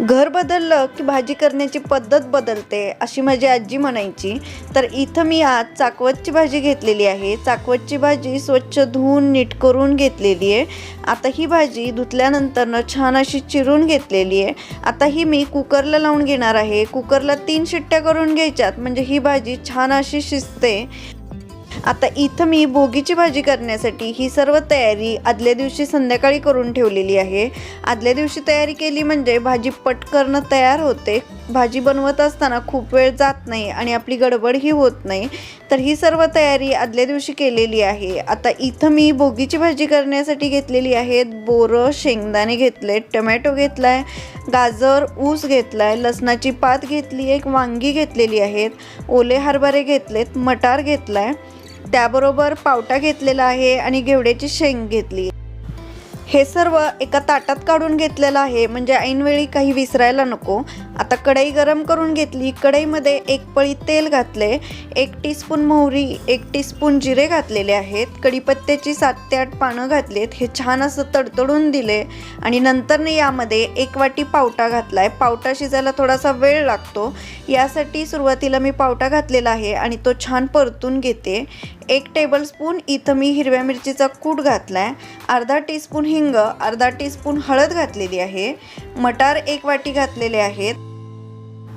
घर बदललं की भाजी करण्याची पद्धत बदलते अशी माझी आजी म्हणायची. तर इथं मी आज चाकवतची भाजी घेतलेली आहे. चाकवतची भाजी स्वच्छ धुवून नीट करून घेतलेली आहे. आता ही भाजी धुतल्यानंतरनं छान अशी चिरून घेतलेली आहे. आता ही मी कुकरला लावून घेणार आहे. कुकरला तीन शिट्ट्या करून घ्यायच्यात. म्हणजे ही भाजी छान अशी शिजते. आता इथं मी भोगीची भाजी करण्यासाठी ही सर्व तयारी आदल्या दिवशी संध्याकाळी करून ठेवलेली आहे. आदल्या दिवशी तयारी केली म्हणजे भाजी पटकरणं तयार होते. भाजी बनवत असताना खूप वेळ जात नाही आणि आपली गडबडही होत नाही. तर ही सर्व तयारी आदल्या दिवशी केलेली आहे. आता इथं मी भोगीची भाजी करण्यासाठी घेतलेली आहेत बोरं शेंगदाणे घेतले टमॅटो घेतलाय गाजर ऊस घेतला आहे लसणाची पात घेतली एक वांगी घेतलेली आहेत ओले हरभरे घेतलेत मटार घेतला आहे त्याबरोबर पावटा घेतलेला आहे आणि घेवड्याची शेंग घेतली. हे सर्व एका ताटात काढून घेतलेलं आहे. म्हणजे ऐनवेळी काही विसरायला नको. आता कढई गरम करून घेतली. कढईमध्ये एक पळी तेल घातले. एक टीस्पून मोहरी एक टीस्पून जिरे घातलेले आहेत. कढीपत्त्याची सात ते आठ पानं घातलीत. हे छान असं तडतडून दिले. आणि नंतरने यामध्ये एक वाटी पावटा घातलाय. पावटा शिजायला थोडासा वेळ लागतो. यासाठी सुरुवातीला मी पावटा घातलेला आहे आणि तो छान परतून घेते. एक टेबलस्पून इथं मी हिरव्या मिरचीचा कूट घातला आहे अर्धा टीस्पून हिंग अर्धा टीस्पून हळद घातलेली आहे. मटार एक वाटी घातलेले आहेत.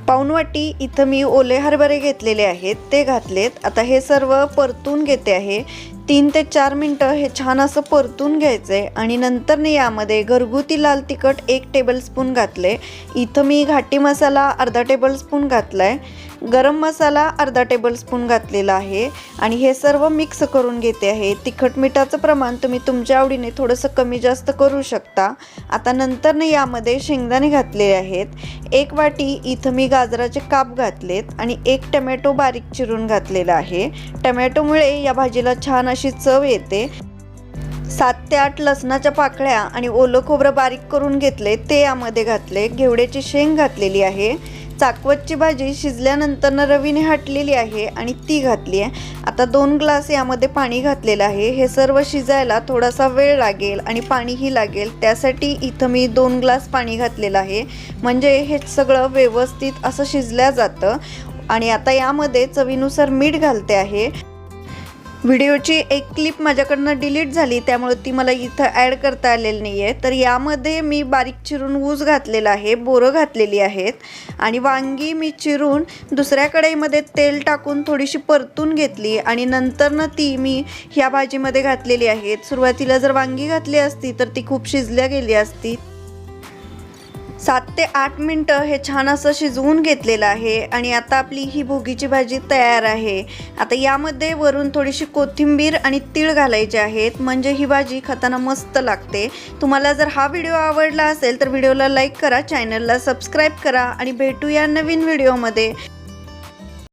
पाऊण वाटी इथं मी ओले हरभरे घेतलेले आहेत ते घातलेत. आता हे सर्व परतून घेते आहे. तीन ते चार मिनटं हे छान असं परतून घ्यायचं आहे आणि नंतरने यामध्ये घरगुती लाल तिखट एक टेबलस्पून घातले. इथं मी घाटी मसाला अर्धा टेबलस्पून घातला आहे गरम मसाला अर्धा टेबलस्पून घातलेला आहे. आणि हे सर्व मिक्स करून घेते आहे. तिखट मिठाचं प्रमाण तुम्ही तुमच्या आवडीने थोडंसं कमी जास्त करू शकता. आता नंतरने यामध्ये शेंगदाणे घातलेले आहेत. एक वाटी इथं मी गाजराचे काप घातलेत आणि एक टमॅटो बारीक चिरून घातलेला आहे. टमॅटोमुळे या भाजीला छान अशी चव येते. सात ते आठ लसणाच्या पाकळ्या आणि ओलं खोबरं बारीक करून घेतले ते यामध्ये घातले घेवड्याची शेंग घातलेली आहे. चाकवतची भाजी शिजल्यानंतर रवीने हाटलेली आहे आणि ती घातली आहे. आता दोन ग्लास यामध्ये पाणी घातलेलं आहे. हे सर्व शिजायला थोडासा वेळ लागेल आणि पाणीही लागेल. त्यासाठी इथं मी दोन ग्लास पाणी घातलेलं आहे. म्हणजे हे सगळं व्यवस्थित असं शिजल्या जातं. आणि आता यामध्ये चवीनुसार मीठ घालते आहे. व्हिडिओची एक क्लिप माझ्याकडनं डिलीट झाली त्यामुळे ती मला इथं ॲड करता आलेली नाही आहे तर यामध्ये मी बारीक चिरून ऊस घातलेला आहे बोरं घातलेली आहेत आणि वांगी मी चिरून दुसऱ्या कढईमध्ये तेल टाकून थोडीशी परतून घेतली आणि नंतरनं ती मी ह्या भाजीमध्ये घातलेली आहेत सुरुवातीला जर वांगी घातली असती तर ती खूप शिजल्या गेली असती. सात ते आठ मिनटं हे छान असं शिजवून घेतलेलं आहे आणि आता आपली ही भोगीची भाजी तयार आहे. आता यामध्ये वरून थोडीशी कोथिंबीर आणि तीळ घालायचे आहेत. म्हणजे ही भाजी खाताना मस्त लागते. तुम्हाला जर हा व्हिडिओ आवडला असेल तर व्हिडिओला लाईक करा चॅनलला सबस्क्राईब करा आणि भेटूया नवीन व्हिडिओमध्ये.